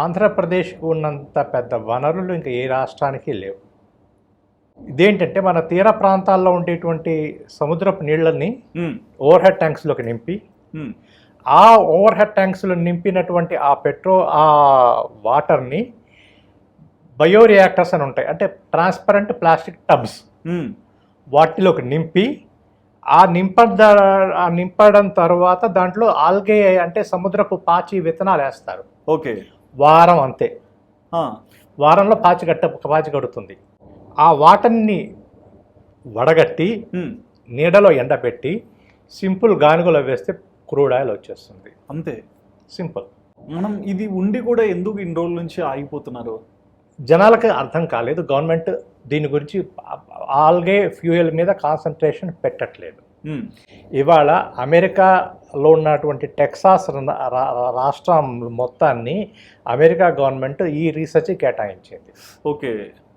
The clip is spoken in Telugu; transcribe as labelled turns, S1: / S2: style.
S1: ఆంధ్రప్రదేశ్కు ఉన్నంత పెద్ద వనరులు ఇంకా ఏ రాష్ట్రానికి లేవు. ఇదేంటంటే మన తీర ప్రాంతాల్లో ఉండేటువంటి సముద్రపు నీళ్ళని ఓవర్ హెడ్ ట్యాంక్స్లోకి నింపి ఆ ఓవర్ హెడ్ ట్యాంక్స్లో నింపినటువంటి ఆ పెట్రో ఆ వాటర్ని బయోరియాక్టర్స్ అని ఉంటాయి. అంటే ట్రాన్స్పరెంట్ ప్లాస్టిక్ టబ్స్ వాటిలోకి నింపి ఆ నింపడ ఆ నింపడం తర్వాత దాంట్లో ఆల్గే అంటే సముద్రపు పాచి విత్తనాలు వేస్తారు
S2: ఓకే.
S1: వారం అంతే. వారంలో పాచి కట్ట పాచి కడుతుంది ఆ వాటర్ని వడగట్టి నీడలో ఎండబెట్టి సింపుల్ గానుగలో వేస్తే క్రూడ్ ఆయిల్ వచ్చేస్తుంది.
S2: అంతే.
S1: సింపుల్.
S2: మనం ఇది ఉండి కూడా ఎందుకు ఇన్ని రోజుల నుంచి ఆగిపోతున్నారు?
S1: జనాలకు అర్థం కాలేదు. గవర్నమెంట్ దీని గురించి ఆల్గే ఫ్యూయల్ మీద కాన్సన్ట్రేషన్ పెట్టట్లేదు. ఇవాళ అమెరికాలో ఉన్నటువంటి టెక్సాస్ రాష్ట్రం మొత్తాన్ని అమెరికా గవర్నమెంట్ ఈ రీసెర్చ్ కేటాయించింది.
S2: ఓకే.